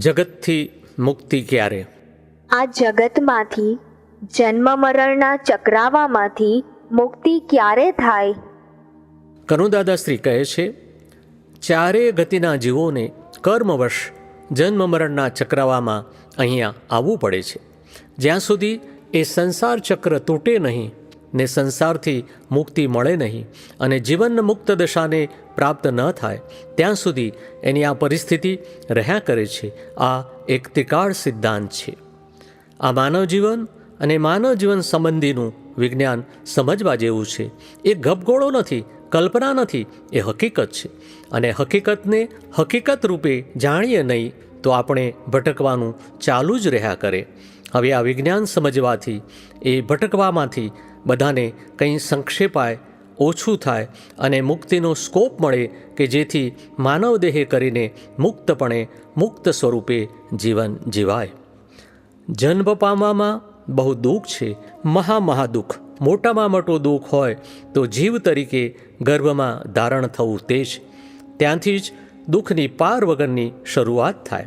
જગતથી મુક્તિ ક્યારે? આ જગતમાંથી જન્મ મરણના ચક્રાવામાંથી મુક્તિ ક્યારે થાય? કરુદાદાશ્રી કહે છે ચારે ગતિના જીવોને કર્મવશ જન્મ મરણના ચક્રાવામાં અહીંયા આવવું પડે છે. જ્યાં સુધી એ સંસાર ચક્ર તૂટે નહીં ને સંસારથી મુક્તિ મળે નહીં અને જીવન મુક્ત દશાને પ્રાપ્ત ન થાય, ત્યાં સુધી એની આ પરિસ્થિતિ રહ્યા કરે છે. આ એક ત્રિકાળ સિદ્ધાંત છે. આ માનવ જીવન અને માનવ જીવન સંબંધીનું વિજ્ઞાન સમજવા જેવું છે. એ ગપગોળો નથી, કલ્પના નથી, એ હકીકત છે. અને હકીકતને હકીકત રૂપે જાણીએ નહીં, તો આપણે ભટકવાનું ચાલુ જ રહ્યા કરે. હવે આ વિજ્ઞાન સમજવાથી, એ ભટકવામાંથી બધાને કંઈ સંક્ષેપાય ઓછું થાય અને મુક્તિનો સ્કોપ મળે કે જેથી માનવ દેહે કરીને મુક્તપણે મુક્ત સ્વરૂપે જીવન જીવાય. જન્મ પામવામાં બહુ દુઃખ છે મહા મહાદુઃખ મોટામાં મોટું દુઃખ હોય તો જીવ તરીકે ગર્ભમાં ધારણ થવું તે જ. ત્યાંથી જ દુઃખની પાર વગરની શરૂઆત થાય.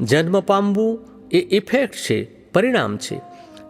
જન્મ પામવું એ ઇફેક્ટ છે, પરિણામ છે.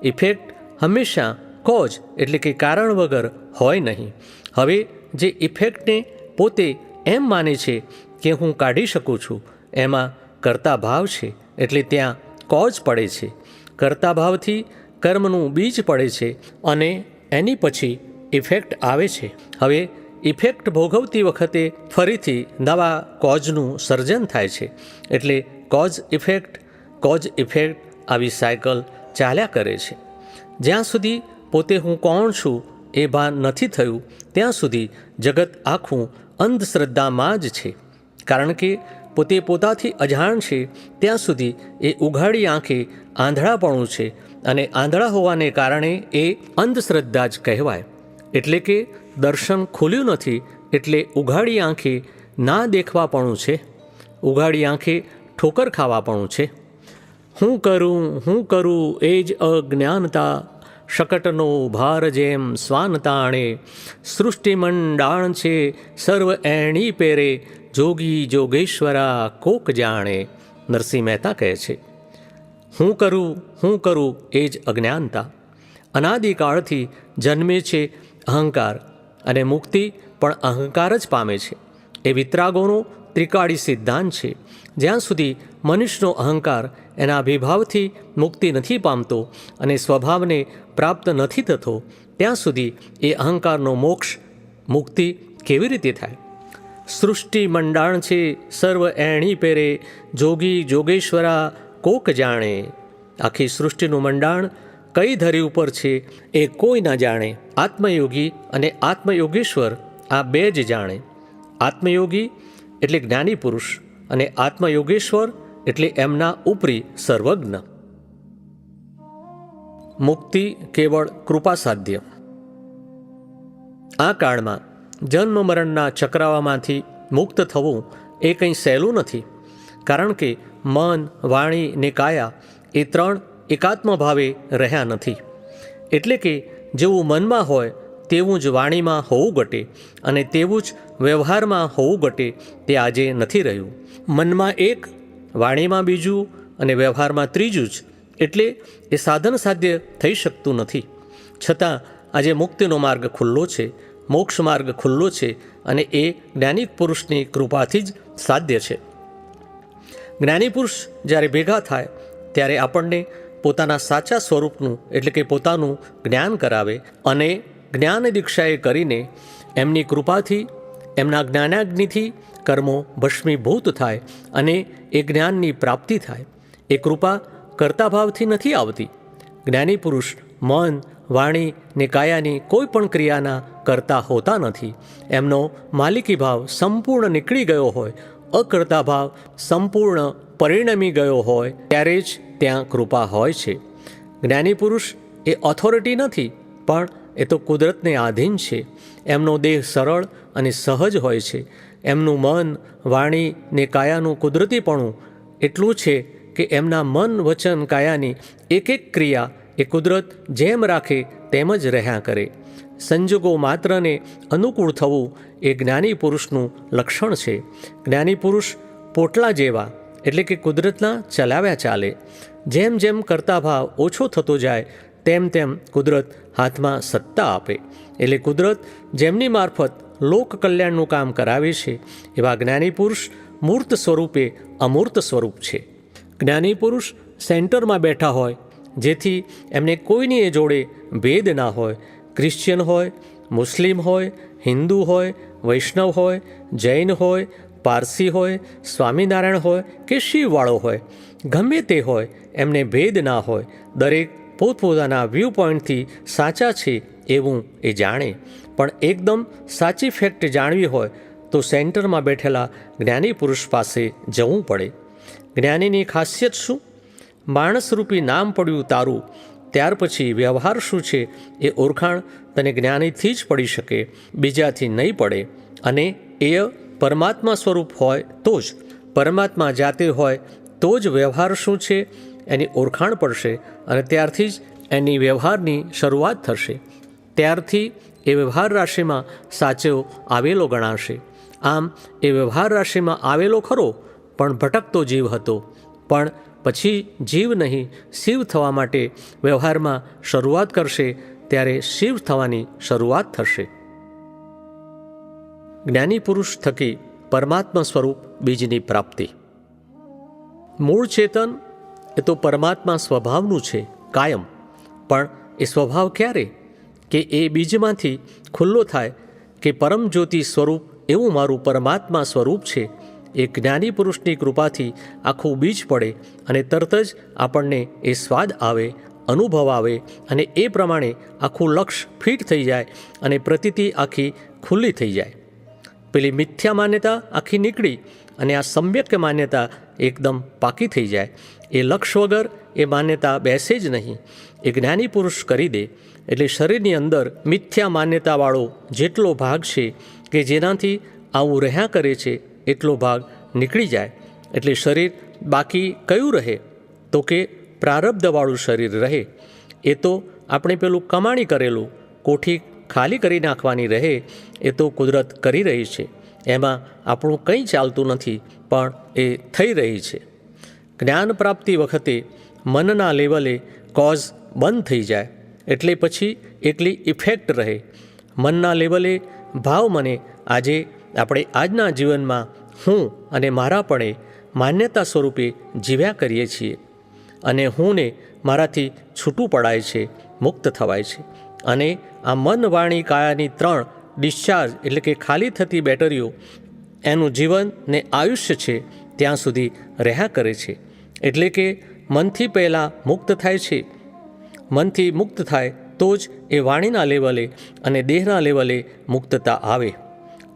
ઇફેક્ટ હંમેશા કોજ એટલે કે કારણ વગર હોય નહીં. હવે જે ઇફેક્ટને પોતે એમ માને છે કે હું કાઢી શકું છું, એમાં કરતા ભાવ છે એટલે ત્યાં કોજ પડે છે. કરતા ભાવથી કર્મનું બીજ પડે છે અને એની પછી ઇફેક્ટ આવે છે. હવે ઇફેક્ટ ભોગવતી વખતે ફરીથી નવા કોઝનું સર્જન થાય છે. એટલે કોઝ ઇફેક્ટ કોઝ ઇફેક્ટ આવી સાયકલ ચાલ્યા કરે છે. જ્યાં સુધી પોતે હું કોણ છું એ ભાન નથી થયું. ત્યાં સુધી જગત આખું અંધશ્રદ્ધામાં જ છે. કારણ કે પોતે પોતાથી અજાણ છે, ત્યાં સુધી એ ઉઘાડી આંખે આંધળાપણું છે અને આંધળા હોવાને કારણે એ અંધશ્રદ્ધા જ કહેવાય. એટલે કે દર્શન ખુલ્યું નથી, એટલે ઉઘાડી આંખે ના દેખવાપણું છે. ઉઘાડી આંખે ઠોકર ખાવાપણું છે. હું કરું હું કરું એ જ અજ્ઞાનતા શકટનો ભાર જેમ સ્વાન તાણે સૃષ્ટિમંડાણ છે સર્વ એણી પેરે જોગી જોગેશ્વરા કોક જાણે નરસિંહ મહેતા કહે છે હું કરું હું કરું એ જ અજ્ઞાનતા અનાદિકાળથી જન્મે છે અહંકાર અને મુક્તિ પણ અહંકાર જ પામે છે એ વિતરાગોનો ત્રિકાળી સિદ્ધાંત છે જ્યાં સુધી મનુષ્યનો અહંકાર એના અભિભાવથી મુક્તિ નથી પામતો અને સ્વભાવને પ્રાપ્ત નથી થતો, ત્યાં સુધી એ અહંકારનો મોક્ષ, મુક્તિ કેવી રીતે થાય? સૃષ્ટિ મંડાણ છે, સર્વ એણી પેરે, જોગી જોગેશ્વરા કોક જાણે? આખી સૃષ્ટિનું મંડાણ કઈ ધરી ઉપર છે એ કોઈ ના જાણે. આત્મયોગી અને આત્મયોગેશ્વર આ બે જ જાણે. આત્મયોગી એટલે જ્ઞાની પુરુષ અને આત્મયોગેશ્વર એટલે એમના ઉપરી સર્વજ્ઞ. મુક્તિ કેવળ કૃપા સાધ્ય આ કાળમાં જન્મ મરણના ચક્રાવામાંથી મુક્ત થવું એ કંઈ સહેલું નથી, કારણ કે મન, વાણી ને કાયા એ ત્રણ એકાત્મ ભાવે રહ્યા નથી. એટલે કે જેવું મનમાં હોય તેવું જ વાણીમાં હોવું ઘટે અને તેવું જ વ્યવહારમાં હોવું ઘટે તે આજે નથી રહ્યું. મનમાં એક વાણીમાં બીજું અને વ્યવહારમાં ત્રીજું જ, એટલે એ સાધન સાધ્ય થઈ શકતું નથી. છતાં આજે મુક્તિનો માર્ગ ખુલ્લો છે, મોક્ષ માર્ગ ખુલ્લો છે અને એ જ્ઞાનિક પુરુષની કૃપાથી જ સાધ્ય છે. જ્ઞાની પુરુષ જ્યારે ભેગા થાય, ત્યારે આપણને પોતાના સાચા સ્વરૂપનું, એટલે કે પોતાનું જ્ઞાન કરાવે અને જ્ઞાન દીક્ષાએ કરીને એમની કૃપાથી, એમના જ્ઞાનાગ્નિથી કર્મો ભસ્મીભૂત થાય અને એ જ્ઞાનની પ્રાપ્તિ થાય. એ કૃપા કર્તાભાવથી નથી આવતી. જ્ઞાની પુરુષ મન, વાણી ને કાયાની કોઈ પણ ક્રિયાના કરતા હોતા નથી. એમનો માલિકી ભાવ સંપૂર્ણ નીકળી ગયો હોય, અકર્તા ભાવ સંપૂર્ણ પરિણમી ગયો હોય, ત્યારે જ ત્યાં કૃપા હોય છે. જ્ઞાની પુરુષ એ ઓથોરિટી નથી, પણ એ તો કુદરતને આધીન છે. એમનો દેહ સરળ અને સહજ હોય છે. એમનું મન, વાણી ને કાયાનું કુદરતીપણું એટલું છે કે એમના મન વચન કાયાની એક એક ક્રિયા એ કુદરત જેમ રાખે તેમ જ રહ્યા કરે. સંજોગો માત્રને અનુકૂળ થવું એ જ્ઞાની પુરુષનું લક્ષણ છે. જ્ઞાની પુરુષ પોટલા જેવા, એટલે કે કુદરતના ચલાવ્યા ચાલે. જેમ જેમ કરતા ભાવ ઓછો થતો જાય, તેમ તેમ કુદરત હાથમાં સત્તા આપે. એટલે કુદરત જેમની મારફત લોક કલ્યાણનું કામ કરાવે છે. એવા જ્ઞાની પુરુષ મૂર્ત સ્વરૂપે અમૂર્ત સ્વરૂપ છે. જ્ઞાની પુરુષ સેન્ટરમાં બેઠા હોય, જેથી એમને કોઈની એ જોડે ભેદ ના હોય. ક્રિશ્ચિયન હોય, મુસ્લિમ હોય, હિન્દુ હોય, વૈષ્ણવ હોય, જૈન હોય, પારસી હોય, સ્વામિનારાયણ હોય કે શિવવાળો હોય. ગમે તે હોય, એમને ભેદ ના હોય. દરેક પોતપોતાના વ્યૂ પોઈન્ટથી સાચા છે એવું એ જાણે. પણ એકદમ સાચી ફેક્ટ જાણવી હોય તો સેન્ટરમાં બેઠેલા જ્ઞાની પુરુષ પાસે જવું પડે. જ્ઞાનીની ખાસિયત શું? માણસરૂપી નામ પડ્યું તારું, ત્યાર પછી વ્યવહાર શું છે એ ઓળખાણ તને જ્ઞાનીથી જ પડી શકે, બીજાથી નહીં પડે. અને એ પરમાત્મા સ્વરૂપ હોય તો જ, પરમાત્મા જાતે હોય તો જ વ્યવહાર શું છે? એની ઓળખાણ પડશે અને ત્યારથી જ એની વ્યવહારની શરૂઆત થશે. ત્યારથી એ વ્યવહાર રાશિમાં સાચો આવેલો ગણાશે. આમ, એ વ્યવહાર રાશિમાં આવેલો ખરો, પણ ભટકતો જીવ હતો. પણ પછી જીવ નહીં, શિવ થવા માટે વ્યવહારમાં શરૂઆત કરશે, ત્યારે શિવ થવાની શરૂઆત થશે. જ્ઞાની પુરુષ થકી પરમાત્મા સ્વરૂપ બીજની પ્રાપ્તિ. મૂળ ચેતન એ તો પરમાત્મા સ્વભાવનું છે, કાયમ. પણ એ સ્વભાવ ક્યારે? કે એ બીજમાંથી ખુલ્લો થાય કે પરમ જ્યોતિ સ્વરૂપ એવું મારું પરમાત્મા સ્વરૂપ છે? એ જ્ઞાની પુરુષની કૃપાથી આખું બીજ પડે અને તરત જ આપણને એ સ્વાદ આવે, અનુભવ આવે અને એ પ્રમાણે આખું લક્ષ ફિટ થઈ જાય અને પ્રતીતિ આખી ખુલ્લી થઈ જાય. પેલી મિથ્યા માન્યતા આખી નીકળી અને આ સમ્યક માન્યતા એકદમ પાકી થઈ જાય. એ લક્ષ વગર એ માન્યતા બેસે જ નહીં. એ જ્ઞાની પુરુષ કરી દે એટલે શરીરની અંદર મિથ્યા માન્યતાવાળો જેટલો ભાગ છે કે જેનાથી આવું રહ્યા કરે છે એટલો ભાગ નીકળી જાય. એટલે શરીર બાકી કયું રહે? તો કે પ્રારબ્ધવાળું શરીર રહે. એ તો આપણે પેલું કમાણી કરેલું, કોઠી ખાલી કરી નાખવાની રહે, એ તો કુદરત કરી રહી છે. એમાં આપણું કંઈ ચાલતું નથી, પણ એ થઈ રહી છે. જ્ઞાન પ્રાપ્તિ વખતે મનના લેવલે કોઝ બંધ થઈ જાય, એટલે પછી એકલી ઇફેક્ટ રહે. મનના લેવલે ભાવ મને આજે આપણે આજના જીવનમાં હું અને મારાપણે માન્યતા સ્વરૂપે જીવ્યા કરીએ છીએ. અને હુંને મારાથી છૂટું પડાય છે, મુક્ત થવાય છે. અને આ મન વાણી કાયાની ત્રણ ડિસ્ચાર્જ એટલે કે ખાલી થતી બેટરીઓ એનું જીવન ને આયુષ્ય છે ત્યાં સુધી રહ્યા કરે છે. એટલે કે મનથી પહેલાં મુક્ત થાય છે. મનથી મુક્ત થાય તો જ એ વાણીના લેવલે અને દેહના લેવલે મુક્તતા આવે.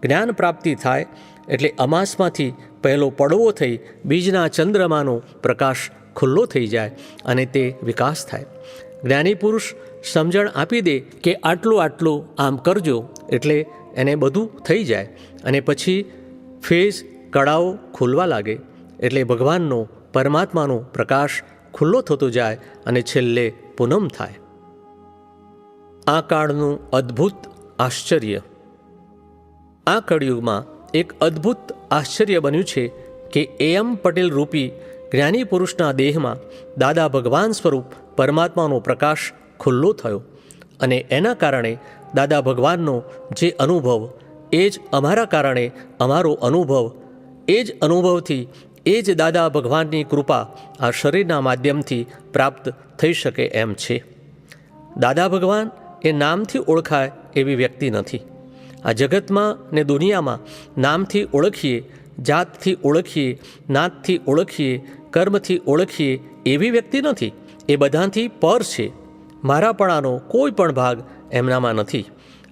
જ્ઞાન પ્રાપ્તિ થાય એટલે અમાસમાંથી પહેલો પડવો થઈ બીજના ચંદ્રમાનો પ્રકાશ ખુલ્લો થઈ જાય અને તે વિકાસ થાય. જ્ઞાની પુરુષ સમજણ આપી દે કે આટલું આટલું આમ કરજો, એટલે એને બધું થઈ જાય અને પછી ફેઝ કળાઓ ખુલવા લાગે, એટલે ભગવાનનો પરમાત્માનો પ્રકાશ ખુલ્લો થતો જાય અને છેલ્લે પૂનમ થાય. આ કાળનું અદ્ભુત આશ્ચર્ય. આ કળિયુગમાં એક અદ્ભુત આશ્ચર્ય બન્યું છે કે એમ પટેલ રૂપી જ્ઞાની પુરુષના દેહમાં દાદા ભગવાન સ્વરૂપ પરમાત્માનો પ્રકાશ ખુલ્લો થયો અને એના કારણે દાદા ભગવાનનો જે અનુભવ, એ જ અમારા કારણે અમારો અનુભવ, એ જ અનુભવથી એ જ દાદા ભગવાનની કૃપા આ શરીરના માધ્યમથી પ્રાપ્ત થઈ શકે એમ છે. દાદા ભગવાન એ નામથી ઓળખાય એવી વ્યક્તિ નથી. આ જગતમાં ને દુનિયામાં નામથી ઓળખીએ, જાતથી ઓળખીએ, નાતથી ઓળખીએ, કર્મથી ઓળખીએ એવી વ્યક્તિ નથી. એ બધાથી પર છે. મારાપણાનો કોઈ પણ ભાગ એમનામાં નથી.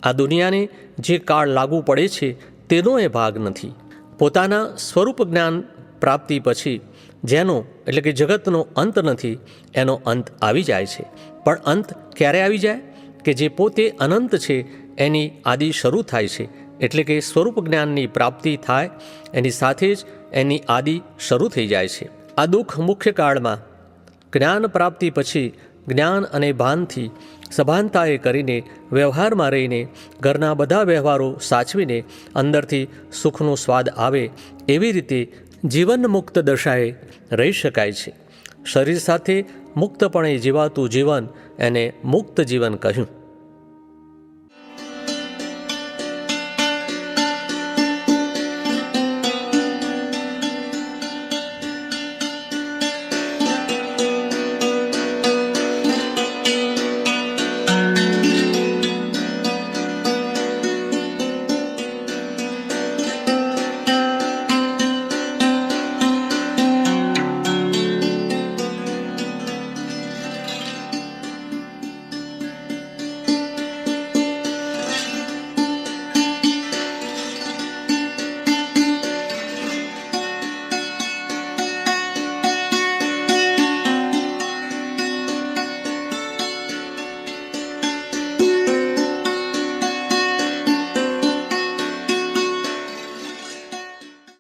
આ દુનિયાને જે કાળ લાગુ પડે છે, તેનો એ ભાગ નથી. પોતાના સ્વરૂપ જ્ઞાન પ્રાપ્તિ પછી જેનો, એટલે કે જગતનો અંત નથી, એનો અંત આવી જાય છે. પણ અંત ક્યારે આવી જાય? કે જે પોતે અનંત છે, એની આદિ શરૂ થાય છે. એટલે કે સ્વરૂપ જ્ઞાનની પ્રાપ્તિ થાય, એની સાથે જ એની આદિ શરૂ થઈ જાય છે. આ દુઃખ મુખ્ય કાળમાં જ્ઞાન પ્રાપ્તિ પછી જ્ઞાન અને ભાનથી સભાનતાએ કરીને વ્યવહારમાં રહીને ઘરના બધા વ્યવહારો સાચવીને અંદરથી સુખનો સ્વાદ આવે એવી રીતે જીવન મુક્ત દશાએ રહી શકાય છે. શરીર સાથે મુક્તપણે જીવાતું જીવન એને મુક્ત જીવન કહ્યું.